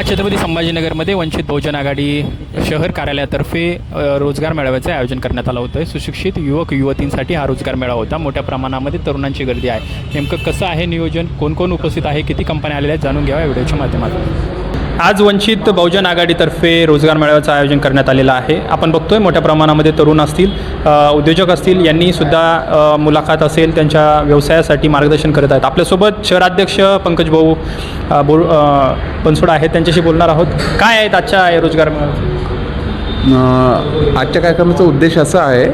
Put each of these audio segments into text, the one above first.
आज छत्रपती संभाजीनगरमध्ये वंचित बहुजन आघाडी शहर कार्यालयातर्फे रोजगार मेळाव्याचं आयोजन करण्यात आलं होतं. सुशिक्षित युवक युवतींसाठी हा रोजगार मेळावा होता. मोठ्या प्रमाणामध्ये तरुणांची गर्दी आहे. नेमकं कसं आहे नियोजन? कोण कोण उपस्थित आहे? किती कंपन्या आलेल्या आहेत? जाणून घ्यावा या व्हिडिओच्या माध्यमातून. आज वंचित बहुजन आघाडीतर्फे रोजगार मेळाव्याचं आयोजन करण्यात आलेलं आहे. आपण बघतोय मोठ्या प्रमाणामध्ये तरुण असतील उद्योजक असतील यांनी सुद्धा मुलाखत असेल त्यांच्या व्यवसायासाठी मार्गदर्शन करत आहेत. आपल्यासोबत शहराध्यक्ष पंकज भाऊ बो बोर बनसोड आहेत. त्यांच्याशी बोलणार आहोत. काय आहेत आजच्या रोजगार आजच्या कार्यक्रमाचा उद्देश असा आहे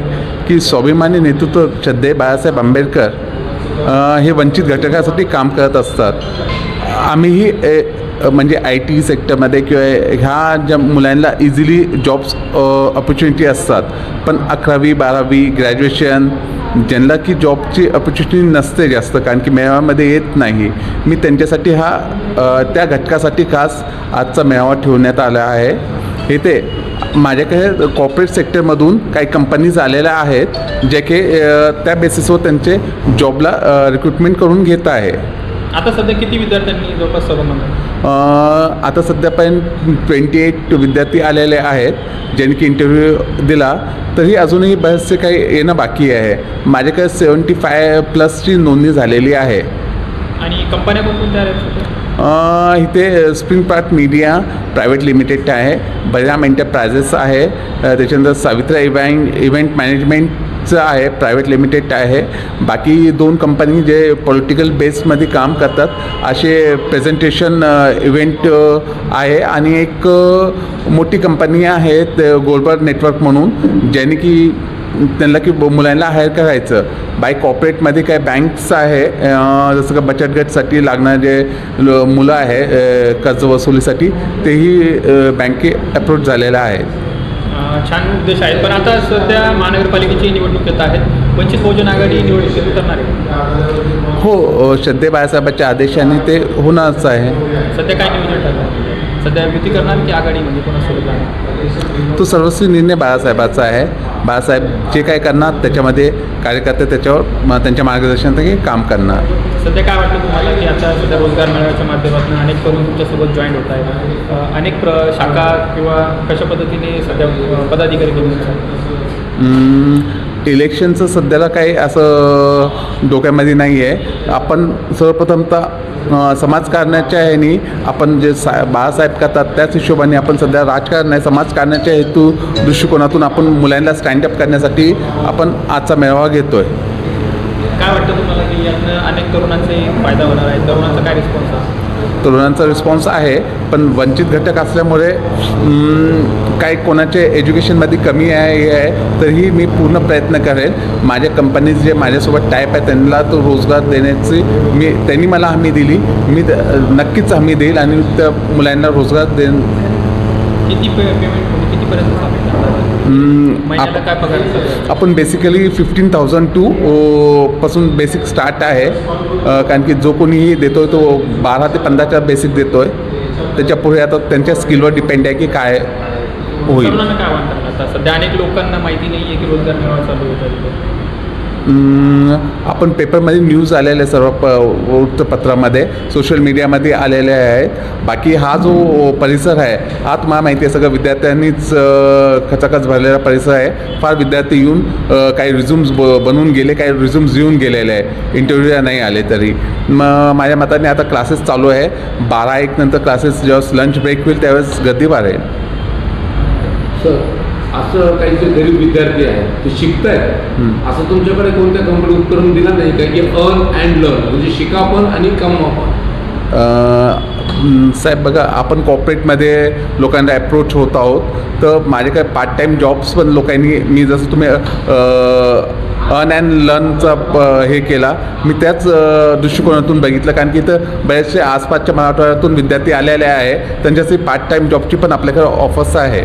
की स्वाभिमानी नेतृत्व श्रद्धे बाळासाहेब आंबेडकर हे वंचित घटकासाठी काम करत असतात. आम्हीही ए, म्हणजे आय टी सेक्टरमध्ये किंवा ह्या ज्या मुलांना इझिली जॉब्स ऑपॉर्च्युनिटी असतात. पण अकरावी बारावी ग्रॅज्युएशन ज्यांना की जॉबची ऑपॉर्च्युनिटी नसते जास्त कारण की मेळाव्यामध्ये येत नाही. मी त्यांच्यासाठी हा त्या घटकासाठी खास आजचा मेळावा ठेवण्यात आला आहे. इथे माझ्याकडे कॉर्पोरेट सेक्टरमधून काही कंपनीज आलेल्या आहेत जे की त्या बेसिसवर त्यांचे जॉबला रिक्रुटमेंट करून घेत आहे. आता सध्या किती विद्यार्थ्यांनी जवळपास सहभाग आता सध्यापर्यंत ट्वेंटी एट विद्यार्थी आलेले आहेत. ज्यांनी की इंटरव्ह्यू दिला तरी अजूनही बरेचसे काही येणं बाकी आहे. माझ्याकडे सेवन्टी फाय प्लसची नोंदणी झालेली आहे. आणि कंपन्या कोणकोणत्या आहेत अ, इथे spring park media private limited आहे. बलराम एंटरप्रायझेस आहे. अ, त्याच्यानंतर सावित्रा इव्हेंट इव्हेंट चं आहे प्रायव्हेट लिमिटेड आहे. बाकी दोन कंपनी जे पॉलिटिकल बेसमध्ये काम करतात असे प्रेझेंटेशन इव्हेंट आहे. आणि एक मोठी कंपनी आहे गोलबर नेटवर्क म्हणून ज्याने की त्यांना की मुलांना हायर करायचं. बाय कॉपरेटमध्ये काय बँक्स आहे जसं का बचत गटसाठी लागणारे ल- मुलं आहे कर्ज वसुलीसाठी तेही बँके अप्रोच झालेलं आहे. छान उद्देश आहेत. पण आता सध्या महानगरपालिकेची निवडणूक येत आहेत. वंचित बहुजन आघाडी निवडणूक उतरणार आहे. हो श्रद्धे बाळासाहेबांच्या आदेशाने ते होणारच आहे. सध्या काय नियोजन ठरलं सध्या युती करणार की आघाडी म्हणजे कोणासोबत तो सर्वस्वी निर्णय बाळासाहेबाचा आहे. बाळासाहेब जे काय करणार त्याच्यामध्ये कार्यकर्ते त्याच्यावर त्यांच्या मार्गदर्शनाखाली काम करणार. सध्या काय वाटतं तुम्हाला की आता सध्या रोजगार मेळाव्याच्या माध्यमातून अनेक तरुण तुमच्यासोबत जॉईन होत आहेत? अ, अनेक प्र शाखा किंवा कशा पद्धतीने सध्या पदाधिकारी करून इलेक्शनचं सध्याला काही असं डोक्यामध्ये नाही आहे आपण सर्वप्रथमतः समाजकारणाच्या ह्यानी आपण जे सा बाळासाहेब करतात त्याच हिशोबाने आपण सध्या राजकारण आहे समाजकारणाच्या हेतू दृष्टिकोनातून आपण मुलांना स्टँडअप करण्यासाठी आपण आजचा मेळावा घेतो आहे काय वाटतं तुम्हाला की यातनं अनेक तरुणांचे फायदा होणार आहे तरुणांचा काय रिस्पॉन्स आहे तरुणांचा रिस्पॉन्स आहे पण वंचित घटक असल्यामुळे काही कोणाचे एज्युकेशनमध्ये कमी आहे हे आहे तरीही मी पूर्ण प्रयत्न करेन माझ्या कंपनीज जे माझ्यासोबत टाईप आहे त्यांना तो रोजगार देण्याची मी त्यांनी मला हमी दिली. मी द- नक्कीच हमी देईल आणि त्या मुलांना रोजगार देईन किती पे पेमेंट कितीपर्यंत महिन्याला काय पगार? आपण बेसिकली फिफ्टीन थाउजंड टू पासून बेसिक स्टार्ट आहे. अ, कारण की जो कोणीही देतो आहे तो बारा ते पंधराच्या बेसिक देतो आहे त्याच्या पुढे आता त्यांच्या स्किलवर डिपेंड आहे की काय होईल. तरुणांना काय वाटतं? आता सध्या अनेक लोकांना माहिती नाही आहे की रोजगार मेळावा चालू होत आपण पेपरमध्ये न्यूज आलेले सर्व प वृत्तपत्रामध्ये सोशल मीडियामध्ये आलेले आहेत. बाकी हा जो परिसर आहे हा तुम्हाला माहिती आहे सगळं विद्यार्थ्यांनीच खचाखच भरलेला परिसर आहे. फार विद्यार्थी येऊन काही रिझ्युम्स ब बनवून गेले काही रिझ्युम्स येऊन गेलेले आहे. इंटरव्ह्यूला नाही आले तरी. मग माझ्या मताने आता क्लासेस चालू आहे. बारा एक नंतर क्लासेस जेव्हा लंच ब्रेक होईल त्यावेळेस गर्दी वाढेल सर असं काही जे गरीब विद्यार्थी आहेत ते शिकत आहेत हम्म. असं तुमच्याकडे कोणत्या कंपनी उत्तरण दिलं नाही? का की अर्न अँड लर्न म्हणजे शिका पण आणि कमवा पण. साहेब बघा आपण कॉर्पोरेटमध्ये लोकांना अप्रोच होत आहोत. तर माझ्याकडे पार्ट टाईम जॉब्स पण लोकांनी मी जसं तुम्ही अर्न अँड लर्नचा प- हे केला मी त्याच दृष्टिकोनातून बघितलं. कारण की इथं बरेचसे आसपासच्या मराठवाड्यातून विद्यार्थी आलेले आहे. त्यांच्यासाठी पार्ट टाईम जॉबची पण आपल्याकडे ऑफर्स आहे.